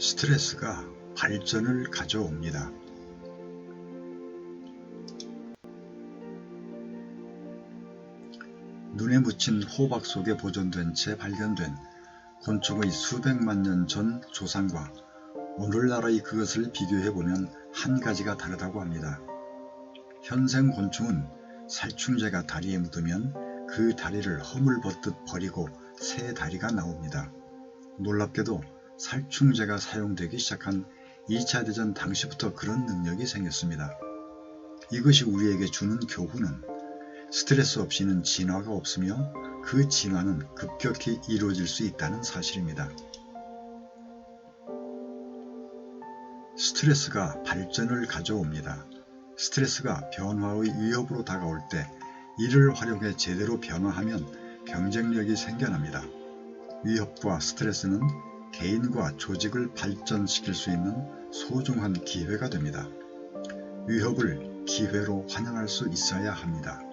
스트레스가 발전을 가져옵니다. 눈에 묻힌 호박 속에 보존된 채 발견된 곤충의 수백만 년 전 조상과 오늘날의 그것을 비교해보면 한 가지가 다르다고 합니다. 현생 곤충은 살충제가 다리에 묻으면 그 다리를 허물벗듯 버리고 새 다리가 나옵니다. 놀랍게도 살충제가 사용되기 시작한 2차 대전 당시부터 그런 능력이 생겼습니다. 이것이 우리에게 주는 교훈은 스트레스 없이는 진화가 없으며 그 진화는 급격히 이루어질 수 있다는 사실입니다. 스트레스가 발전을 가져옵니다. 스트레스가 변화의 위협으로 다가올 때 이를 활용해 제대로 변화하면 경쟁력이 생겨납니다. 위협과 스트레스는 개인과 조직을 발전시킬 수 있는 소중한 기회가 됩니다. 위협을 기회로 환영할 수 있어야 합니다.